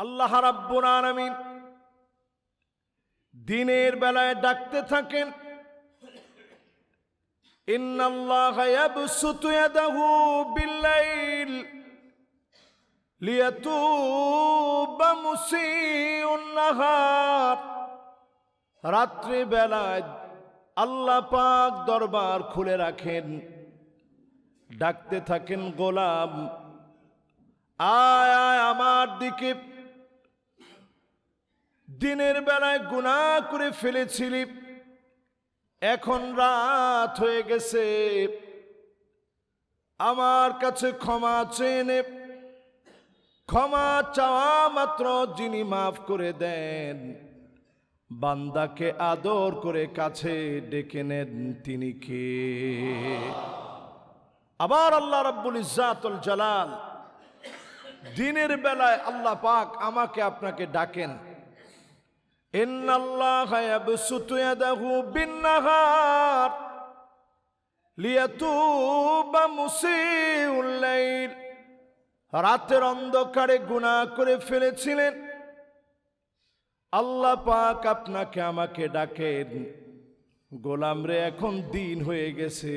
আল্লাহ রাব্বুল আলামিন দিনের বেলায় ডাকতে থাকেন বিল্লাইল রাত্রি বেলায় আল্লাহ পাক দরবার খুলে রাখেন। ডাকতে থাকেন, গোলাম, আয় আয় আমার দিকে দিনের বেলায় গুণা করে ফেলেছিলি। এখন রাত হয়ে গেছে। আমার কাছে ক্ষমা চেয়ে নে। ক্ষমা চাওয়া মাত্র যিনি মাফ করে দেন। বান্দাকে আদর করে কাছে ডেকে নেন তিনি কে? আবার আল্লাহ রাব্বুল ইজ্জাতুল জালাল দিনের বেলায় আল্লাহ পাক আমাকে আপনাকে ডাকেন। রাতের অন্ধকারে গুনাহ করে ফেলেছিলেন। আল্লাহ পাক আপনাকে আমাকে ডাকেন, গোলাম রে, এখন দিন হয়ে গেছে।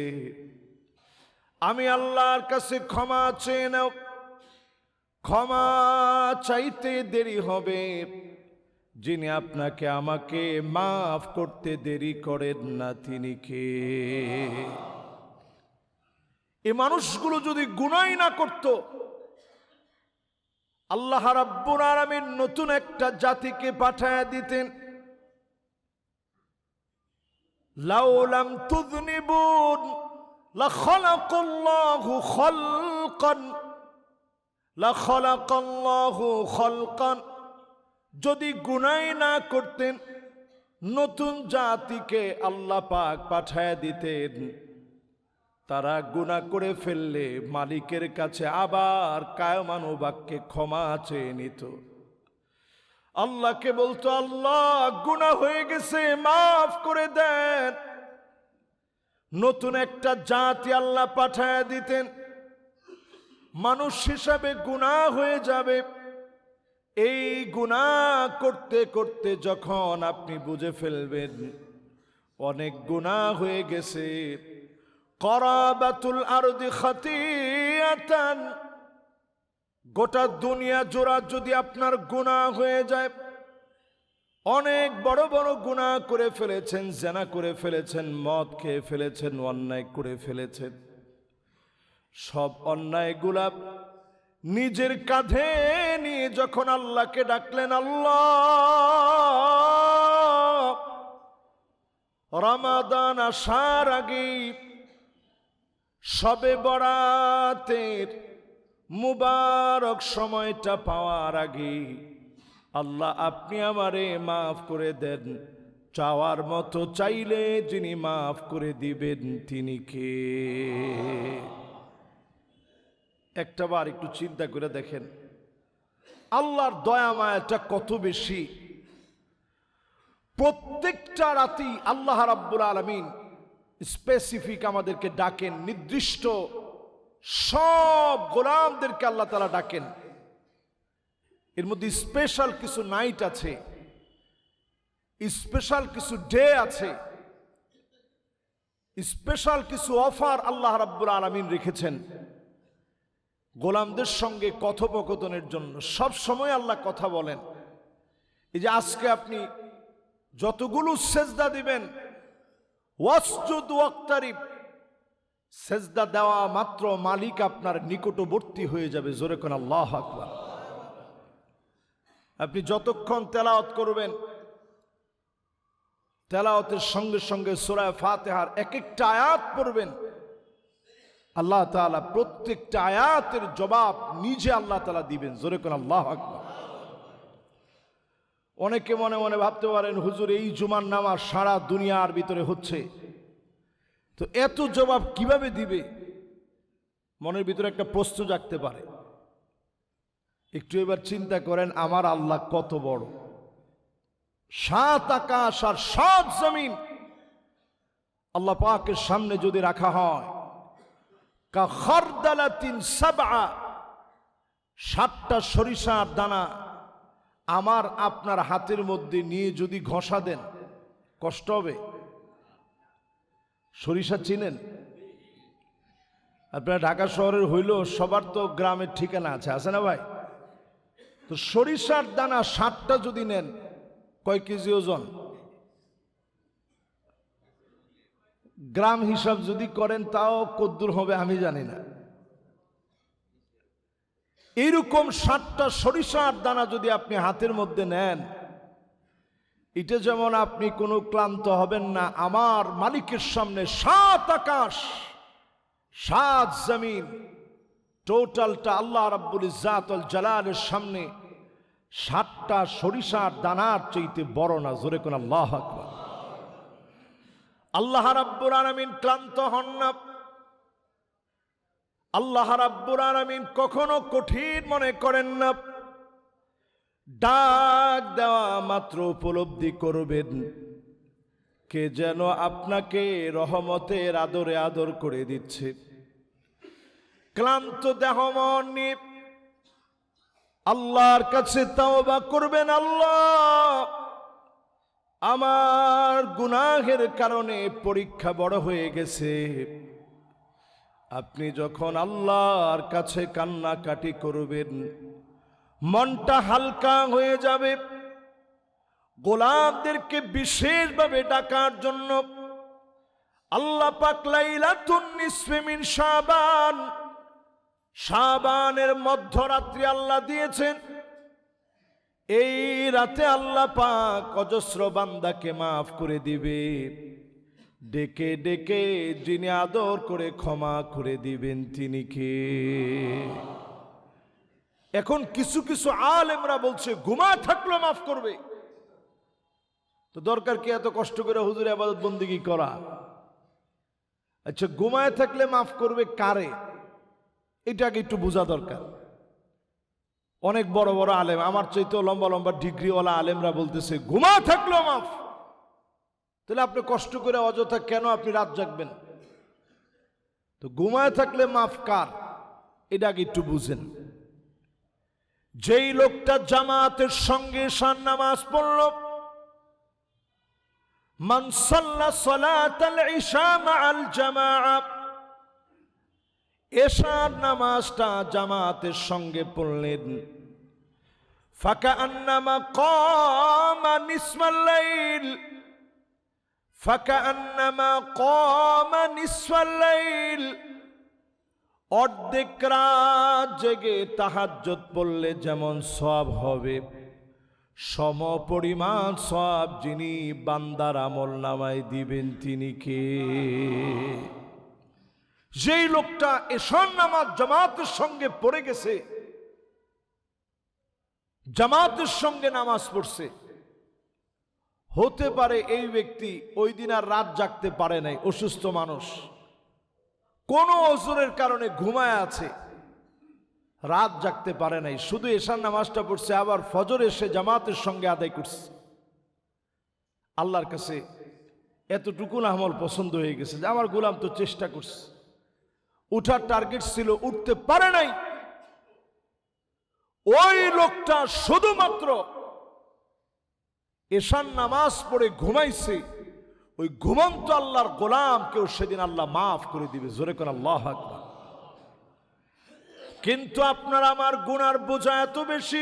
আমি আল্লাহর কাছে ক্ষমা চেয়ে নাও। ক্ষমা চাইতে দেরি হবে। যিনি আপনাকে আমাকে মাফ করতে দেরি করেন না তিনি কে? এ মানুষগুলো যদি গুনাই না করত, আল্লাহ রাব্বুল আরামের নতুন একটা জাতিকে পাঠায় দিতেন। লাউলাম তুযনিবুন, লাখালাকাল্লাহু খালকান, লাখালাকাল্লাহু যদি গুনাই না করতেন, নতুন জাতিকে আল্লাহ পাক পাঠায় দিতেন। তারা গুণা করে ফেললে মালিকের কাছে আবার কায়মানু বাক্যে ক্ষমা চেয়ে নিত। আল্লাহকে বলতো, আল্লাহ গুণা হয়ে গেছে, মাফ করে দেন। নতুন একটা জাতি আল্লাহ পাঠায় দিতেন। মানুষ হিসাবে গুণা হয়ে যাবে। এই গুণা করতে করতে যখন আপনি বুঝে ফেলবেন, অনেক গুণা হয়ে গেছে। করাবাতুল আরদি খাতিয়াতান। গোটা দুনিয়া জোড়া যদি আপনার গুণা হয়ে যায়, অনেক বড় বড় গুণা করে ফেলেছেন, জেনা করে ফেলেছেন, মদ খেয়ে ফেলেছেন, অন্যায় করে ফেলেছেন। সব অন্যায়গুলা নিজের কাঁধে নিয়ে যখন আল্লাহকে ডাকলেন, আল্লাহ, রমাদান আসার আগে সবে বরাতের মুবারক সময়টা পাওয়ার আগে আল্লাহ, আপনি আমারে মাফ করে দেন। চাওয়ার মতো চাইলে যিনি মাফ করে দিবেন, তিনি কে? একটা বার একটু চিন্তা করে দেখেন। আল্লাহর দয়া মায়াটা কত বেশি। প্রত্যেকটা রাতি আল্লাহ রাব্বুল আলমিন স্পেসিফিক আমাদেরকে ডাকেন, নির্দিষ্ট সব গোলামদেরকে আল্লাহ তালা ডাকেন। এর মধ্যে স্পেশাল কিছু নাইট আছে স্পেশাল কিছু ডে আছে স্পেশাল কিছু অফার আল্লাহ রাব্বুল আলমিন রেখেছেন। গোলামদের সঙ্গে কথোপকথনের জন্য সব সময় আল্লাহ কথা বলেন। এই যে আজকে আপনি যতগুলো সেজদা দিবেন ওয়াক্তারিব, সেজদা দেওয়া মাত্র মালিক আপনার নিকটবর্তী হয়ে যাবে, জোরে কোন আল্লাহ আকবার। আপনি যতক্ষণ তেলাওত করবেন তেলাওতের সঙ্গে সঙ্গে সুরায় ফাতেহার এক একটা আয়াত পড়বেন আল্লাহ তাআলা প্রত্যেকটা আয়াতের জবাব নিজে আল্লাহ তালা দিবেন। জোরে কোন আল্লাহ অনেকে মনে মনে ভাবতে পারেন, হুজুর, এই জুমার নামাজ সারা দুনিয়ার ভিতরে হচ্ছে। তো এত জবাব কীভাবে দিবে? মনের ভিতরে একটা প্রশ্ন জাগতে পারে। একটু এবার চিন্তা করেন, আমার আল্লাহ কত বড়। সাত আকাশ আর সাত জমিন আল্লাহ পাকের সামনে যদি রাখা হয় কা সাতটা সরিষার দানা আমার আপনার হাতের মধ্যে নিয়ে যদি ঘষা দেন, কষ্ট হবে? সরিষা চিনেন? আপনার ঢাকা শহরের হইল সবার তো গ্রামের ঠিকানা আছে আছে না ভাই? তো সরিষার দানা সাতটা যদি নেন, কয় কেজি ওজন? গ্রাম হিসাব যদি করেন, তাও কদ্দুর হবে আমি জানি না। এইরকম ষাটটা সরিষার দানা যদি আপনি হাতের মধ্যে নেন, এটা যেমন আপনি কোনো ক্লান্ত হবেন না, আমার মালিকের সামনে সাত আকাশ, সাত জমিন, টোটালটা আল্লাহ রাব্বুল ইজাতুল জালালের সামনে সাতটা সরিষার দানার চাইতে বড় না, জোরে কোন আল্লাহ আকবার। আল্লাহ রাব্বুল আলামিন ক্লান্ত হন না। আল্লাহ রাব্বুল আলামিন কখনো কঠিন মনে করেন না। ডাক দেওয়া মাত্র উপলব্ধি করবেন। কে যেন আপনাকে রহমতের আদরে আদর করে দিচ্ছে। ক্লান্ত দেহ মন আল্লাহর কাছে তাওবা করবেন আল্লাহ। আমার গুনাহের কারণে পরীক্ষা বড় হয়ে গেছে। আপনি যখন আল্লাহর কাছে কান্নাকাটি করবেন, মনটা হালকা হয়ে যাবে। গোলাপদেরকে বিশেষভাবে ডাকার জন্য আল্লাহ পাক লাইলাতুন নিসফে মিন শাবান। শাবানের মধ্যরাত্রি আল্লাহ দিয়েছেন। এই রাতে আল্লাহ পাক অজস্র বান্দাকে মাফ করে দিবে। ডেকে ডেকে যিনি আদর করে ক্ষমা করে দিবেন তিনি কে? এখন কিছু কিছু আলেমরা বলছে, ঘুমা থাকল মাফ করবে। তো দরকার কি এত কষ্ট করে হুজুর আবাদত বন্দিগি করা? আচ্ছা ঘুমায় থাকলে মাফ করবে কারে? এটাকে একটু বোঝা দরকার। অনেক বড় বড় আলেম। আমার চাইতেও লম্বা লম্বা ডিগ্রিওয়ালা আলেমরা বলতেছে, ঘুমা থাকল মাফ। তাহলে আপনি কষ্ট করে অযথা কেন আপনি রাত জাগবেন? তো ঘুমায় থাকলে মাফ কার? এটাকে একটু বুঝেন। যেই লোকটা জামাতের সঙ্গে সান নামাজ পড়ল, মান সাল্লা সালাতাল ইশা মাআল জামাআ। এশার নামাজটা জামাতের সঙ্গে পড়লেন। ফাকা আন্নামা কমা নিসমাল্লাইল ফাকা আন্নামা কমা নিসমাল্লাইল অর্ধেক রাত জেগে তাহাজ্জত পড়লে যেমন সব হবে। সম পরিমাণ সব যিনি বান্দার আমল নামায় দিবেন তিনি কে? যেই লোকটা এসন নামাজ জামাতের সঙ্গে পড়ে গেছে, জামাতের সঙ্গে নামাজ পড়ছে, হতে পারে এই ব্যক্তি ওই দিন আর রাত জাগতে পারে নাই, অসুস্থ মানুষ। কোন ওজনের কারণে ঘুমায় আছে, রাত জাগতে পারে নাই, শুধু এশার নামাজটা পড়ছে, আবার ফজর এসে জামাতের সঙ্গে আদায় করছে। আল্লাহর কাছে এতটুকু আমল পছন্দ হয়ে গেছে যে, আমার গোলাম তো চেষ্টা করছে। উঠার টার্গেট ছিল, উঠতে পারে নাই। ওই লোকটা শুধুমাত্র এশান নামাজ পড়ে ঘুমাইছে। ওই ঘুমন্ত আল্লাহর গোলাম কেউ সেদিন আল্লাহ মাফ করে দিবে। জোরে করে আল্লাহ কিন্তু আপনার আমার গুনার বোঝা এত বেশি।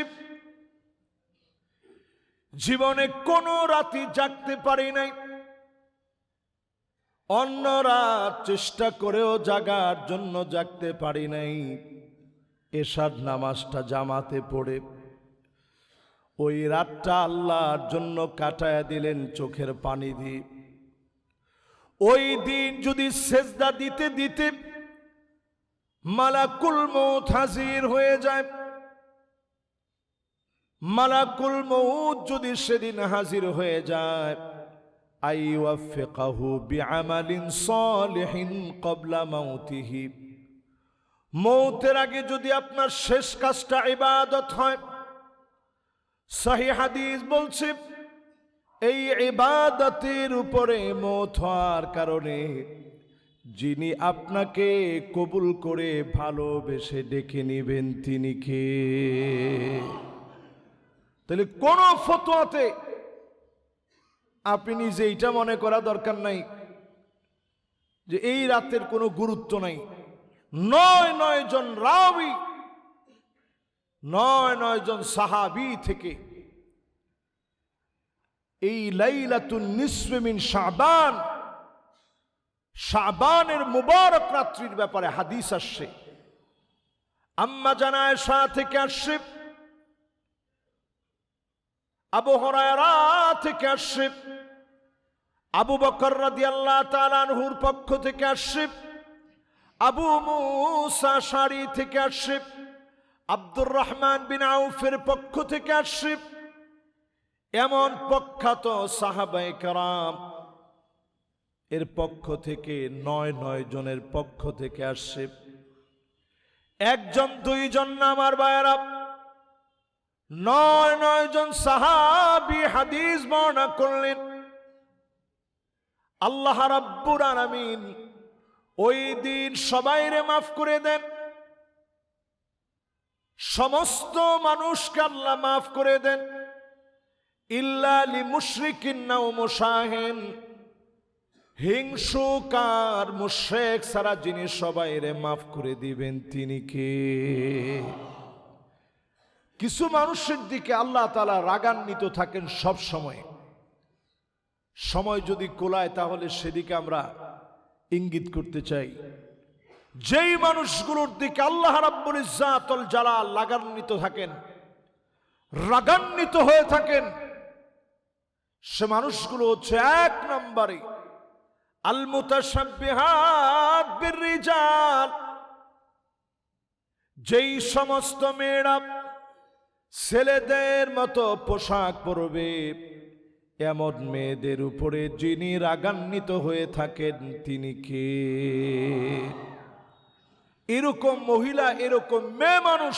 জীবনে কোনো রাতি জাগতে পারি নাই। অন্যরা চেষ্টা করেও জাগার জন্য জাগতে পারি নাই। এসার নামাজটা জামাতে পড়ে। ওই রাতটা আল্লাহর জন্য কাটায় দিলেন চোখের পানি দিয়ে। ওই দিন যদি সেজদা দিতে দিতে মালাকুল মৌত হাজির হয়ে যায়। মালাকুল মৌত যদি সেদিন হাজির হয়ে যায় আইওয়াফিকাহু বিআমালিন সালিহিন ক্বাবলা মাউতিহি। মৌতের আগে যদি আপনার শেষ কাজটা ইবাদত হয়, সহি হাদিস বলছে, এই ইবাদতের উপরে মত হওয়ার কারণে যিনি আপনাকে কবুল করে ভালোবেসে ডেকে নিবেন তিনি কে? তাহলে কোন ফতোয়াতে আপনি নিজে এইটা মনে করা দরকার নাই যে এই রাতের কোনো গুরুত্ব নাই। নয় নয় জন রাবি নয় নয় জন সাহাবি থেকে এই লাইলাতুন নিসমিন শাবান, শাবানের মুবারক রাত্রির ব্যাপারে হাদিস আসছে। আম্মা জানায় শাহ থেকে আসছে। আবু হরায়রা থেকে আসছে। আবু বকর রাদিয়াল্লাহ তাআলা আনহুর পক্ষ থেকে আসছে, আবু মুসা শাড়ি থেকে আসছে, আব্দুর রহমান বিন আউফের পক্ষ থেকে আসছে, এমন প্রখ্যাত সাহাবায়ে কারাম এর পক্ষ থেকে, নয় নয় জনের পক্ষ থেকে আসছে। একজন, দুইজন আমার বায়রা নয় নয় জন সাহাবি হাদিস বর্ণনা করলেন। আল্লাহ রাব্বুর আলামিন ওই দিন সবাইরে মাফ করে দেন। সমস্ত মানুষকে আল্লাহ মাফ করে দেন। ইল্লা লি মুশরিকিন নাও মুশাহিন। হিংসুকার মুশেক সারা যিনি সবাইরে মাফ করে দিবেন, তিনি কে? কিছু মানুষের দিকে আল্লাহ তালা রাগান্বিত থাকেন সব সময়। সময় যদি কোলায়, তাহলে সেদিকে আমরা ইঙ্গিত করতে চাই। যেই মানুষগুলোর দিকে আল্লাহ রাব্বুল ইজ্জাতুল জালাল লাগান্বিত থাকেন, রাগান্বিত হয়ে থাকেন, সে মানুষগুলো হচ্ছে এক নম্বরে আল মুতাশাব্বিহাত বিররিজাল। যেই সমস্ত মেয়েরা ছেলেদের মতো পোশাক পরবে এমন মেয়েদের উপরে যিনি রাগান্বিত হয়ে থাকেন, তিনি কে? এরকম মহিলা, এরকম মেয়ে মানুষ।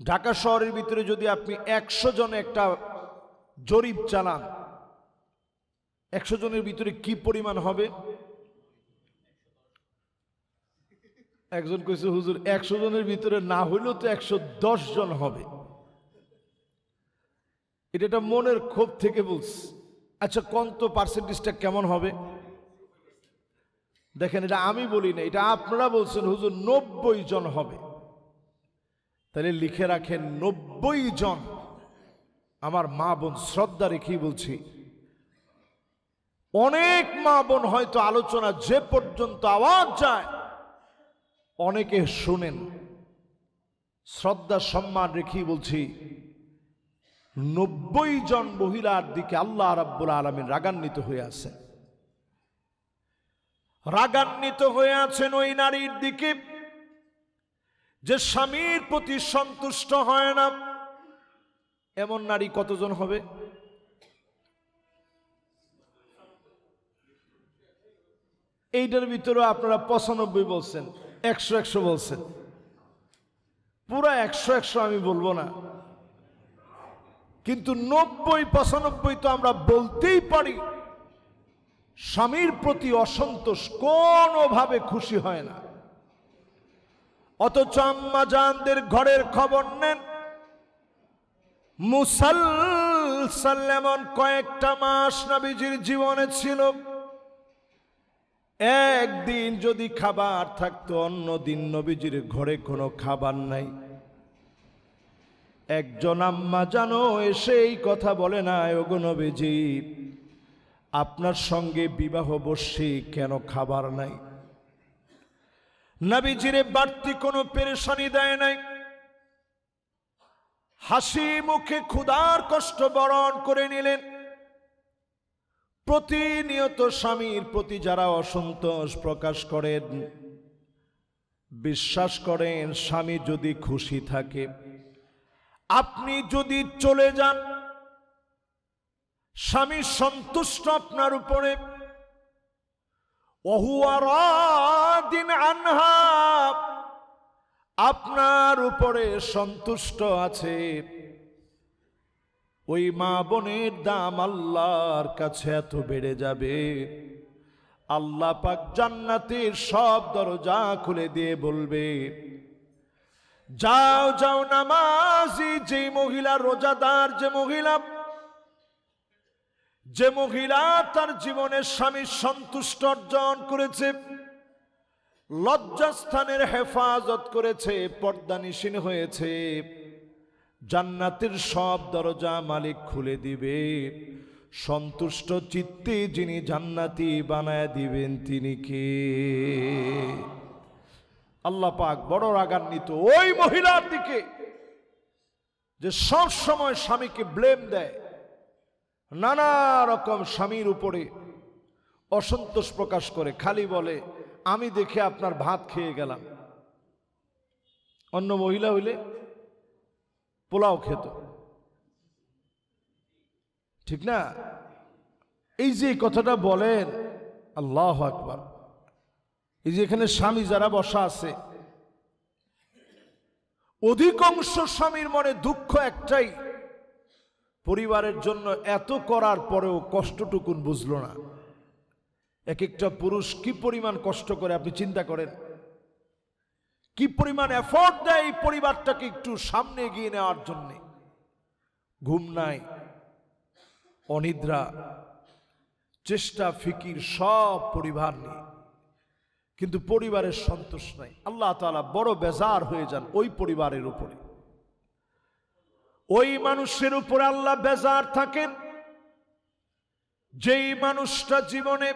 ঢাকা শহরের ভিতরে যদি আপনি একশো জন একটা জরিপ চালান, একশো জনের ভিতরে কি পরিমাণ হবে? একজন কইছে, হুজুর, একশো জনের ভিতরে না হইলেও তো একশো দশ জন হবে। এটা একটা মনের ক্ষোভ থেকে বলছি। আচ্ছা কত পার্সেন্টেজটা কেমন হবে? দেখেন, এটা আমি বলি না, এটা আপনারা বলছেন, হুজুর, নব্বই জন হবে। তাহলে লিখে রাখেন, নব্বই জন। আমার মা বোন শ্রদ্ধা রেখেই বলছি। অনেক মা বোন হয়তো আলোচনা যে পর্যন্ত আওয়াজ যায়, অনেকে শুনেন। শ্রদ্ধা, সম্মান রেখেই বলছি নব্বই জন মহিলার দিকে আল্লাহ রাব্বুল আলমিন রাগান্বিত হয়ে আছেন। রাগান্বিত হয়ে আছেন ওই নারীর দিকে। যে স্বামীর প্রতি সন্তুষ্ট হয় না। এমন নারী কতজন হবে? এইটার ভিতরে আপনারা পঁচানব্বই বলছেন, একশো একশো বলছেন। পুরা একশো একশো আমি বলব না। কিন্তু নব্বই, পঁচানব্বই তো আমরা বলতেই পারি, স্বামীর প্রতি অসন্তোষ কোনোভাবে খুশি হয় না। অথচ আম্মা জানদের ঘরের খবর নেন, মুসালসাল এমন কয়েকটা মাস নবীজির জীবনে ছিল, একদিন যদি খাবার থাকতো অন্য দিন নবীজির ঘরে কোনো খাবার নাই। একজন আম্মা জানো এসে এই কথা বলে না নবীজি। আপনার সঙ্গে বিবাহ বসে কেন খাবার নাই? নবীজিরে বাড়তি কোনো পেরেশানি দেয় নাই। হাসি মুখে ক্ষুধার কষ্ট বরণ করে নিলেন। প্রতিনিয়ত স্বামীর প্রতি যারা অসন্তোষ প্রকাশ করেন, বিশ্বাস করেন, স্বামী যদি খুশি থাকে আপনি যদি চলে যান, স্বামী সন্তুষ্ট আপনার উপরে। আনহা, আপনার উপরে সন্তুষ্ট আছে। ওই মা বোনের দাম আল্লাহর কাছে এত বেড়ে যাবে। আল্লাহ পাক জান্নাতের সব দরজা খুলে দিয়ে বলবে যাও যাও নামাজি, যে মহিলা রোজাদার, যে মহিলা যে মহিলা তার জীবনের স্বামী সন্তুষ্ট অর্জন করেছে, লজ্জাস্থানের হেফাজত করেছে, পর্দানিসীন হয়েছে, জান্নাতের সব দরজা মালিক খুলে দিবে। সন্তুষ্ট চিত্তে যিনি জান্নাতি বানায় দিবেন তিনি কে? আল্লাহ পাক বড় রাগান্বিত ওই মহিলার দিকে যে সব সময় স্বামীকে ব্লেম দেয়। নানা রকম স্বামীর উপরে অসন্তোষ প্রকাশ করে, খালি বলে, আমি দেখে আপনার ভাত খেয়ে গেলাম। অন্য মহিলা হইলে পোলাও খেত। ঠিক না? এই যে কথাটা বলেন, আল্লাহ আকবার। এই যে এখানে স্বামী যারা বসা আছে, অধিকাংশ স্বামীর মনে দুঃখ একটাই, পরিবারের জন্য এত করার পরেও কষ্টটুকুন বুঝলো না। এক একটা পুরুষ কি পরিমাণ কষ্ট করে, আপনি চিন্তা করেন। কি পরিমাণ এফোর্ট দেয় এই পরিবারটাকে একটু সামনে এগিয়ে নেওয়ার জন্যে। ঘুম নাই, অনিদ্রা, চেষ্টা, ফিকির, সব পরিবার নিয়ে। কিন্তু পরিবারের সন্তোষ নাই। আল্লাহ তাআলা বড় বেজার হয়ে যান ওই পরিবারের উপরে। ওই মানুষের উপরে আল্লাহ বেজার থাকেন। যেই মানুষটা জীবনে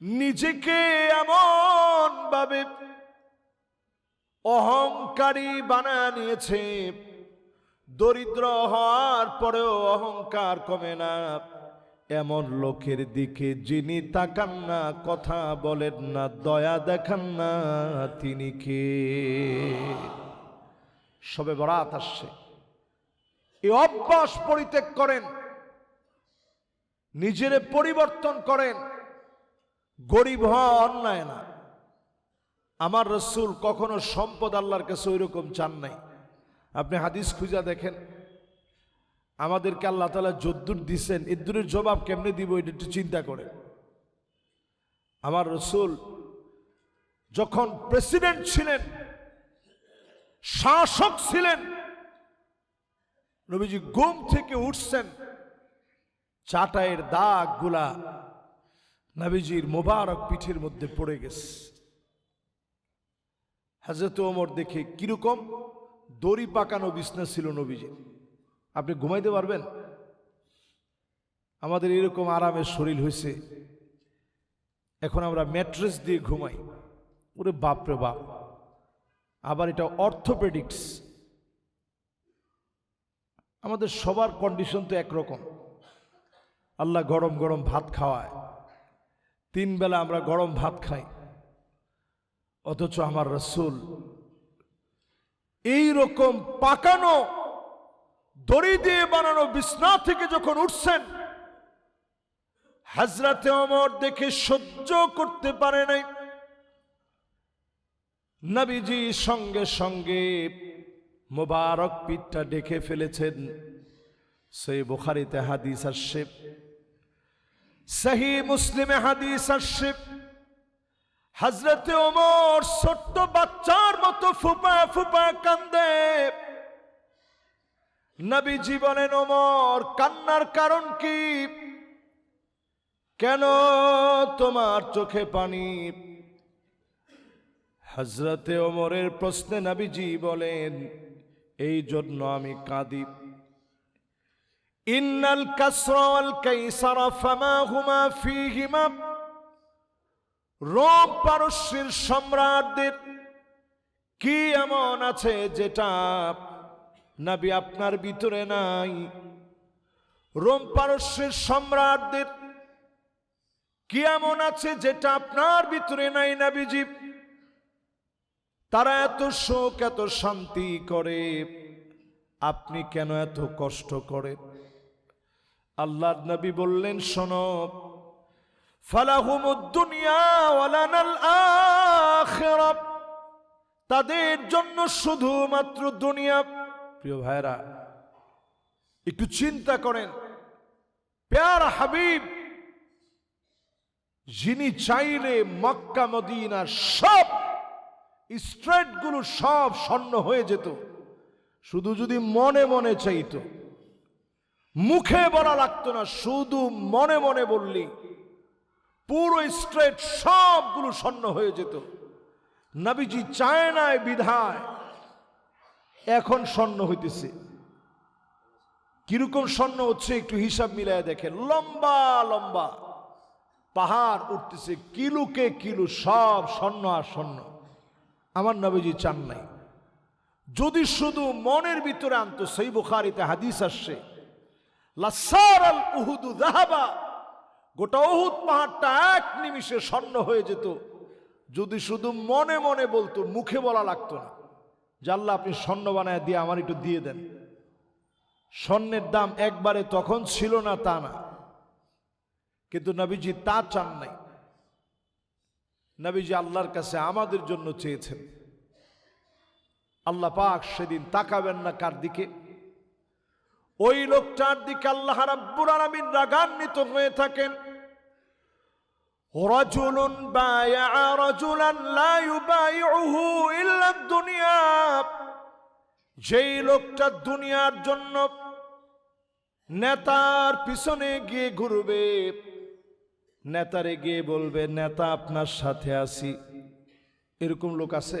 নিজেকে এমন ভাবে অহংকারী বানা নিয়েছে, দরিদ্র হওয়ার পরেও অহংকার কমে না। এমন লোকের দিকে যিনি তাকান না, কথা বলেন না, দয়া দেখান না, তিনি কে? সবে বরাত আসছে। এই অভ্যাস পরিত্যাগ করেন, নিজেরে পরিবর্তন করেন। গরিব হওয়া অন্যায় না। আমার রসুল কখনো সম্পদ আল্লাহর কাছে ওই রকম চান নাই। আপনি হাদিস খুঁজা দেখেন আমাদেরকে আল্লাহ তালা যদ্দুর দিছেন ইদ্দুরের জবাব কেমনে দিব এটা একটু চিন্তা করে। আমার রসুল যখন প্রেসিডেন্ট ছিলেন, শাসক ছিলেন, নবীজি ঘুম থেকে উঠছেন চাটায়ের দাগগুলা নবীজির মোবারক পিঠের মধ্যে পড়ে গেছে। হাজরত ওমর দেখে কীরকম দড়ি পাকানো বিছনা ছিল নবীজির। আপনি ঘুমাইতে পারবেন? আমাদের এরকম আরামের শরীর হয়েছে এখন আমরা ম্যাট্রেস দিয়ে ঘুমাই। ওরে বাপরে বাপ। আবার এটা অর্থোপেডিক্স আমাদের সবার কন্ডিশন তো একরকম। আল্লাহ গরম গরম ভাত খাওয়ায়। তিন বেলা আমরা গরম ভাত খাই। অথচ আমার রসুল এই রকম পাকানো দড়ি দিয়ে বানানো বিছনা থেকে যখন উঠছেন, হাজরাতে অমর দেখে সহ্য করতে পারে নাই। নবীজি সঙ্গে সঙ্গে মোবারক পিঠটা ডেকে ফেলেছেন। সেই বুখারিতে হাদিস আসছে সহি মুসলিমে হাদিস আসছে। হজরতে ওমর ছোট্ট বাচ্চার মতো ফুপা ফুপা কান্দে। নবীজি বলেন ওমর কান্নার কারণ কি? কেন তোমার চোখে পানি? হজরতে ওমরের প্রশ্নে নবীজি বলেন, এই জন্য আমি কাঁদি। ইন্নাল কাসরাল কাইসারা ফামা হুমা ফিহিমা। রোম পারস্যের সম্রাটদের কি এমন আছে যেটা নাবি আপনার ভিতরে নাই। রোম পারস্যের সম্রাটদের কি এমন আছে যেটা আপনার ভিতরে নাই নাবিজি? তারা এত শোক, এত শান্তি করে। আপনি কেন এত কষ্ট করে আল্লাহ নবী বললেন, শোনো তাদের জন্য শুধুমাত্র দুনিয়া। প্রিয় ভাইরা একটু চিন্তা করেন। প্যার হাবিব, যিনি চাইলে মক্কা মদিনা সব স্ট্রেটগুলো সব স্বর্ণ হয়ে যেত, শুধু যদি মনে মনে চাইতো। মুখে বলা লাগতো না, শুধু মনে মনে বললি, পুরো স্ট্রেট সবগুলো স্বর্ণ হয়ে যেত। নাবিজি চায় নাই বিধায় এখন স্বর্ণ হইতেছে। কীরকম স্বর্ণ হচ্ছে একটু হিসাব মিলায় দেখেন। লম্বা লম্বা। পাহাড় উঠতেছে, কিলুকে কিলু সব স্বর্ণ আর স্বর্ণ। আমার নবীজি চান নাই। যদি শুধু মনের ভিতরে আনতো, সেই বুখারিতে হাদিস আসছে গোটা উহুদ পাহাড়টা এক নিমিষে স্বর্ণ হয়ে যেত। যদি শুধু মনে মনে বলতো, মুখে বলা লাগতো না। জাল্লা আপনি স্বর্ণ বানায় দিয়ে আমার একটু দিয়ে দেন। স্বর্ণের দাম একবারে তখন ছিল না তা না। কিন্তু নবীজি তা চান নাই। নবীজি আল্লাহর কাছে আমাদের জন্য চেয়েছেন। আল্লাহ পাক সেদিন তাকাবেন না কার দিকে। ওই লোকটার দিকে আল্লাহ রাব্বুর আলামিন রাগান্বিত হয়ে থাকেন। রাজুলুন বায়া রাজুলান লা ইউবাইউহু ইল্লা দুনিয়া, যেই লোকটা দুনিয়ার জন্য নেতার পিছনে গিয়ে ঘুরবে, নেতারে গিয়ে বলবে, নেতা, আপনার সাথে আসি এরকম লোক আছে?